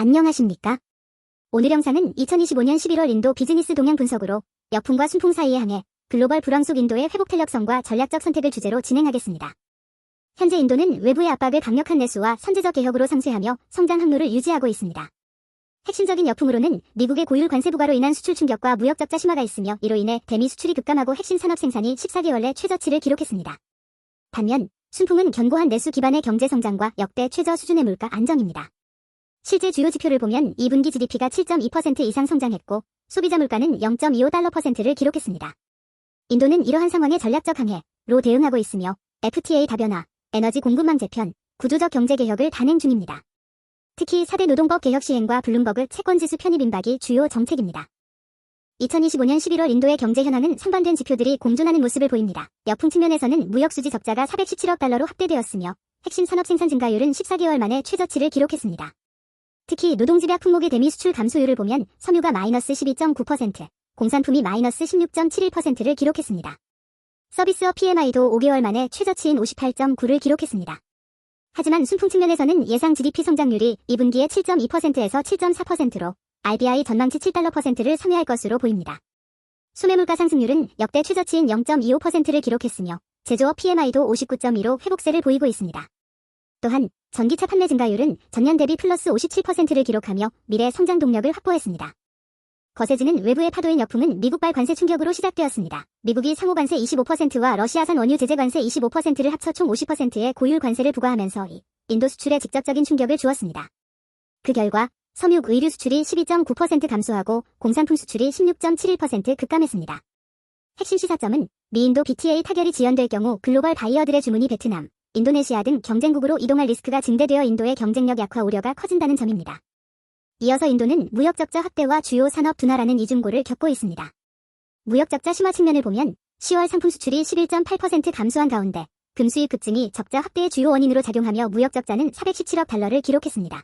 안녕하십니까? 오늘 영상은 2025년 11월 인도 비즈니스 동향 분석으로 역풍과 순풍 사이에 항해 글로벌 불황 속 인도의 회복 탄력성과 전략적 선택을 주제로 진행하겠습니다. 현재 인도는 외부의 압박을 강력한 내수와 선제적 개혁으로 상쇄하며 성장 항로를 유지하고 있습니다. 핵심적인 역풍으로는 미국의 고율 관세 부과로 인한 수출 충격과 무역 적자 심화가 있으며 이로 인해 대미 수출이 급감하고 핵심 산업 생산이 14개월 내 최저치를 기록했습니다. 반면 순풍은 견고한 내수 기반의 경제 성장과 역대 최저 수준의 물가 안정입니다. 실제 주요 지표를 보면 2분기 GDP가 7.2% 이상 성장했고 소비자 물가는 0.25달러%를 기록했습니다. 인도는 이러한 상황에 전략적 항해로 대응하고 있으며 FTA 다변화, 에너지 공급망 재편, 구조적 경제 개혁을 단행 중입니다. 특히 4대 노동법 개혁 시행과 블룸버그 채권지수 편입 임박이 주요 정책입니다. 2025년 11월 인도의 경제 현황은 선반된 지표들이 공존하는 모습을 보입니다. 역풍 측면에서는 무역 수지 적자가 417억 달러로 확대되었으며 핵심 산업 생산 증가율은 14개월 만에 최저치를 기록했습니다. 특히 노동집약 품목의 대미 수출 감소율을 보면 섬유가 마이너스 12.9%, 공산품이 마이너스 16.71%를 기록했습니다. 서비스업 PMI도 5개월 만에 최저치인 58.9를 기록했습니다. 하지만 순풍 측면에서는 예상 GDP 성장률이 2분기에 7.2%에서 7.4%로 RBI 전망치 7달러%를 상회할 것으로 보입니다. 소매물가 상승률은 역대 최저치인 0.25%를 기록했으며 제조업 PMI도 59.2로 회복세를 보이고 있습니다. 또한 전기차 판매 증가율은 전년 대비 플러스 57%를 기록하며 미래 성장 동력을 확보했습니다. 거세지는 외부의 파도인 역풍은 미국발 관세 충격으로 시작되었습니다. 미국이 상호 관세 25%와 러시아산 원유 제재 관세 25%를 합쳐 총 50%의 고율 관세를 부과하면서 이 인도 수출에 직접적인 충격을 주었습니다. 그 결과 섬유 의류 수출이 12.9% 감소하고 공산품 수출이 16.71% 급감했습니다. 핵심 시사점은 미인도 BTA 타결이 지연될 경우 글로벌 바이어들의 주문이 베트남, 인도네시아 등 경쟁국으로 이동할 리스크가 증대되어 인도의 경쟁력 약화 우려가 커진다는 점입니다. 이어서 인도는 무역적자 확대와 주요 산업 둔화라는 이중고를 겪고 있습니다. 무역적자 심화 측면을 보면 10월 상품 수출이 11.8% 감소한 가운데 금수입 급증이 적자 확대의 주요 원인으로 작용하며 무역적자는 417억 달러를 기록했습니다.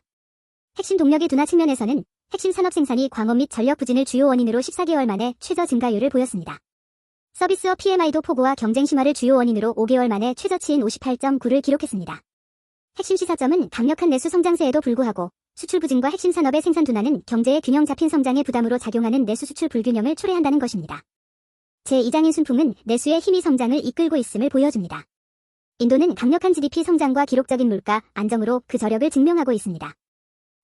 핵심 동력의 둔화 측면에서는 핵심 산업 생산이 광원 및 전력 부진을 주요 원인으로 14개월 만에 최저 증가율을 보였습니다. 서비스업 PMI도 포고와 경쟁 심화를 주요 원인으로 5개월 만에 최저치인 58.9를 기록했습니다. 핵심 시사점은 강력한 내수 성장세에도 불구하고 수출 부진과 핵심 산업의 생산 둔화는 경제의 균형 잡힌 성장의 부담으로 작용하는 내수 수출 불균형을 초래한다는 것입니다. 제2장인 순풍은 내수의 힘이 성장을 이끌고 있음을 보여줍니다. 인도는 강력한 GDP 성장과 기록적인 물가 안정으로 그 저력을 증명하고 있습니다.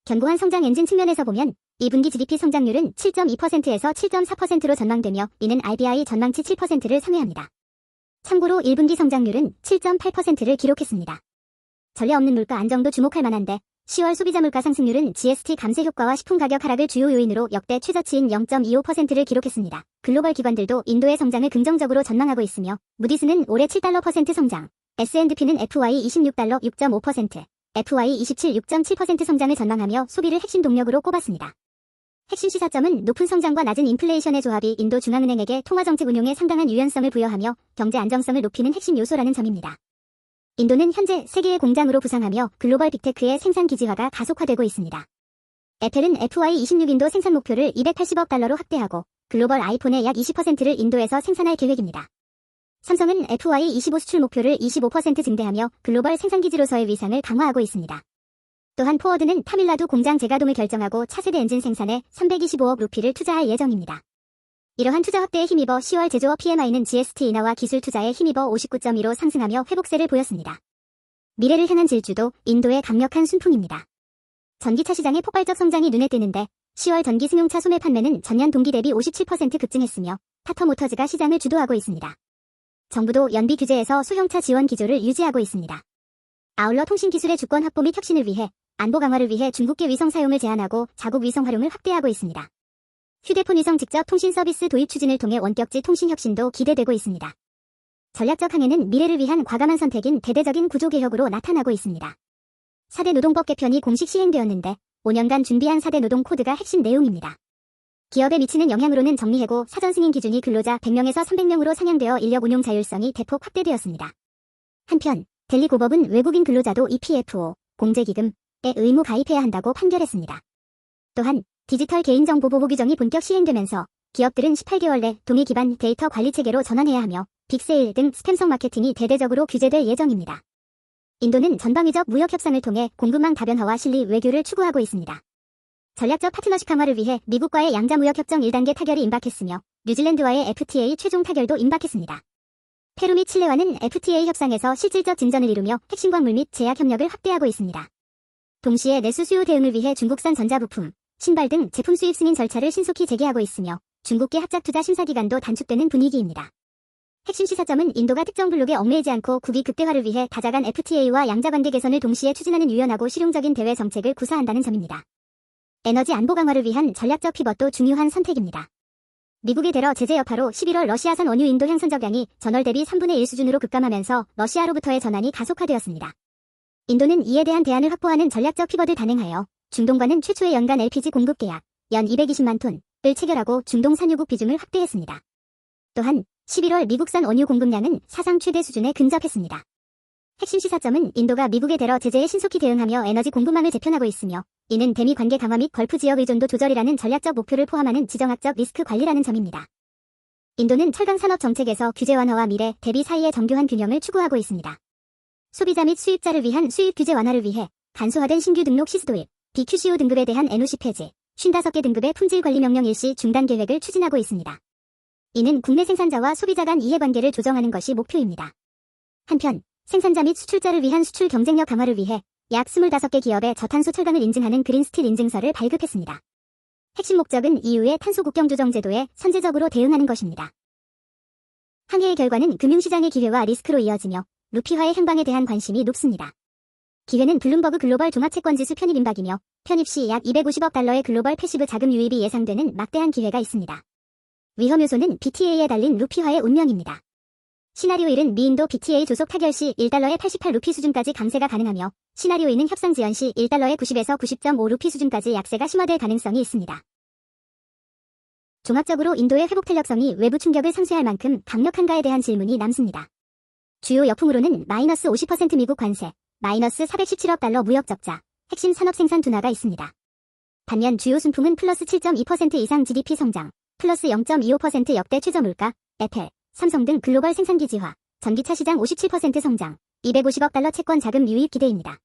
견고한 성장 엔진 측면에서 보면 2분기 GDP 성장률은 7.2%에서 7.4%로 전망되며 이는 RBI 전망치 7%를 상회합니다. 참고로 1분기 성장률은 7.8%를 기록했습니다. 전례 없는 물가 안정도 주목할 만한데 10월 소비자 물가 상승률은 GST 감세 효과와 식품 가격 하락을 주요 요인으로 역대 최저치인 0.25%를 기록했습니다. 글로벌 기관들도 인도의 성장을 긍정적으로 전망하고 있으며 무디스는 올해 7달러 퍼센트 성장, S&P는 FY 26달러 6.5%, FY 27 6.7% 성장을 전망하며 소비를 핵심 동력으로 꼽았습니다. 핵심 시사점은 높은 성장과 낮은 인플레이션의 조합이 인도 중앙은행에게 통화정책 운용에 상당한 유연성을 부여하며 경제 안정성을 높이는 핵심 요소라는 점입니다. 인도는 현재 세계의 공장으로 부상하며 글로벌 빅테크의 생산 기지화가 가속화되고 있습니다. 애플은 FY26 인도 생산 목표를 280억 달러로 확대하고 글로벌 아이폰의 약 20%를 인도에서 생산할 계획입니다. 삼성은 FY25 수출 목표를 25% 증대하며 글로벌 생산기지로서의 위상을 강화하고 있습니다. 또한 포워드는 타밀라두 공장 재가동을 결정하고 차세대 엔진 생산에 325억 루피를 투자할 예정입니다. 이러한 투자 확대에 힘입어 10월 제조업 PMI는 GST 인하와 기술 투자에 힘입어 59.2로 상승하며 회복세를 보였습니다. 미래를 향한 질주도 인도의 강력한 순풍입니다. 전기차 시장의 폭발적 성장이 눈에 띄는데 10월 전기 승용차 소매 판매는 전년 동기 대비 57% 급증했으며 타터 모터즈가 시장을 주도하고 있습니다. 정부도 연비 규제에서 소형차 지원 기조를 유지하고 있습니다. 아울러 통신 기술의 주권 확보 및 혁신을 위해 안보 강화를 위해 중국계 위성 사용을 제한하고 자국 위성 활용을 확대하고 있습니다. 휴대폰 위성 직접 통신 서비스 도입 추진을 통해 원격지 통신 혁신도 기대되고 있습니다. 전략적 항해는 미래를 위한 과감한 선택인 대대적인 구조 개혁으로 나타나고 있습니다. 4대 노동법 개편이 공식 시행되었는데 5년간 준비한 4대 노동 코드가 핵심 내용입니다. 기업에 미치는 영향으로는 정리해고 사전 승인 기준이 근로자 100명에서 300명으로 상향되어 인력 운용 자율성이 대폭 확대되었습니다. 한편 델리 고법은 외국인 근로자도 EPFO, 공제기금, 에 의무 가입해야 한다고 판결했습니다. 또한 디지털 개인정보 보호 규정이 본격 시행되면서 기업들은 18개월 내 동의 기반 데이터 관리 체계로 전환해야 하며 빅세일 등 스팸성 마케팅이 대대적으로 규제될 예정입니다. 인도는 전방위적 무역 협상을 통해 공급망 다변화와 실리 외교를 추구하고 있습니다. 전략적 파트너십 강화를 위해 미국과의 양자 무역 협정 1단계 타결이 임박했으며 뉴질랜드와의 FTA 최종 타결도 임박했습니다. 페루 및 칠레와는 FTA 협상에서 실질적 진전을 이루며 핵심 광물 및 제약 협력을 확대하고 있습니다. 동시에 내수 수요 대응을 위해 중국산 전자부품, 신발 등 제품 수입 승인 절차를 신속히 재개하고 있으며 중국계 합작 투자 심사 기간도 단축되는 분위기입니다. 핵심 시사점은 인도가 특정 블록에 얽매이지 않고 국위 극대화를 위해 다자간 FTA와 양자관계 개선을 동시에 추진하는 유연하고 실용적인 대외 정책을 구사한다는 점입니다. 에너지 안보 강화를 위한 전략적 피벗도 중요한 선택입니다. 미국의 대러 제재 여파로 11월 러시아산 원유 인도 향선 적량이 전월 대비 3분의 1 수준으로 급감하면서 러시아로부터의 전환이 가속화되었습니다. 인도는 이에 대한 대안을 확보하는 전략적 피벗을 단행하여 중동과는 최초의 연간 LPG 공급 계약 연 220만 톤을 체결하고 중동 산유국 비중을 확대했습니다. 또한 11월 미국산 원유 공급량은 사상 최대 수준에 근접했습니다. 핵심 시사점은 인도가 미국의 대러 제재에 신속히 대응하며 에너지 공급망을 재편하고 있으며 이는 대미 관계 강화 및 걸프 지역 의존도 조절이라는 전략적 목표를 포함하는 지정학적 리스크 관리라는 점입니다. 인도는 철강 산업 정책에서 규제 완화와 미래, 대비 사이의 정교한 균형을 추구하고 있습니다. 소비자 및 수입자를 위한 수입 규제 완화를 위해 간소화된 신규 등록 시스도입, BQCO 등급에 대한 NOC 폐지, 55개 등급의 품질 관리 명령 일시 중단 계획을 추진하고 있습니다. 이는 국내 생산자와 소비자 간 이해관계를 조정하는 것이 목표입니다. 한편 생산자 및 수출자를 위한 수출 경쟁력 강화를 위해 약 25개 기업의 저탄소 철강을 인증하는 그린스틸 인증서를 발급했습니다. 핵심 목적은 이후의 탄소 국경 조정 제도에 선제적으로 대응하는 것입니다. 항해의 결과는 금융시장의 기회와 리스크로 이어지며 루피화의 행방에 대한 관심이 높습니다. 기회는 블룸버그 글로벌 종합채권지수 편입 임박이며 편입 시 약 250억 달러의 글로벌 패시브 자금 유입이 예상되는 막대한 기회가 있습니다. 위험 요소는 BTA에 달린 루피화의 운명입니다. 시나리오 1은 미인도 BTA 조속 타결 시 1달러의 88루피 수준까지 강세가 가능하며 시나리오 2는 협상 지연 시 1달러의 90에서 90.5루피 수준까지 약세가 심화될 가능성이 있습니다. 종합적으로 인도의 회복 탄력성이 외부 충격을 상쇄할 만큼 강력한가에 대한 질문이 남습니다. 주요 역풍으로는 마이너스 50% 미국 관세, 마이너스 417억 달러 무역 적자, 핵심 산업 생산 둔화가 있습니다. 반면 주요 순풍은 플러스 7.2% 이상 GDP 성장, 플러스 0.25% 역대 최저 물가, 애플, 삼성 등 글로벌 생산기 지화, 전기차 시장 57% 성장, 250억 달러 채권 자금 유입 기대입니다.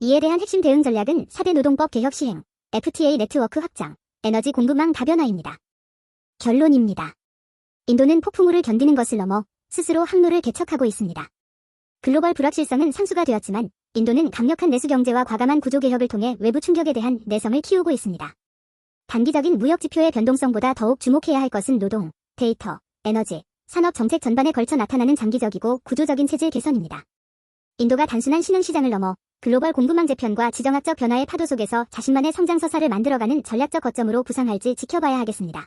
이에 대한 핵심 대응 전략은 4대 노동법 개혁 시행, FTA 네트워크 확장, 에너지 공급망 다변화입니다. 결론입니다. 인도는 폭풍우를 견디는 것을 넘어 스스로 항로를 개척하고 있습니다. 글로벌 불확실성은 상수가 되었지만 인도는 강력한 내수 경제와 과감한 구조 개혁을 통해 외부 충격에 대한 내성을 키우고 있습니다. 단기적인 무역 지표의 변동성보다 더욱 주목해야 할 것은 노동, 데이터, 에너지, 산업 정책 전반에 걸쳐 나타나는 장기적이고 구조적인 체질 개선입니다. 인도가 단순한 신흥시장을 넘어 글로벌 공급망 재편과 지정학적 변화의 파도 속에서 자신만의 성장 서사를 만들어가는 전략적 거점으로 부상할지 지켜봐야 하겠습니다.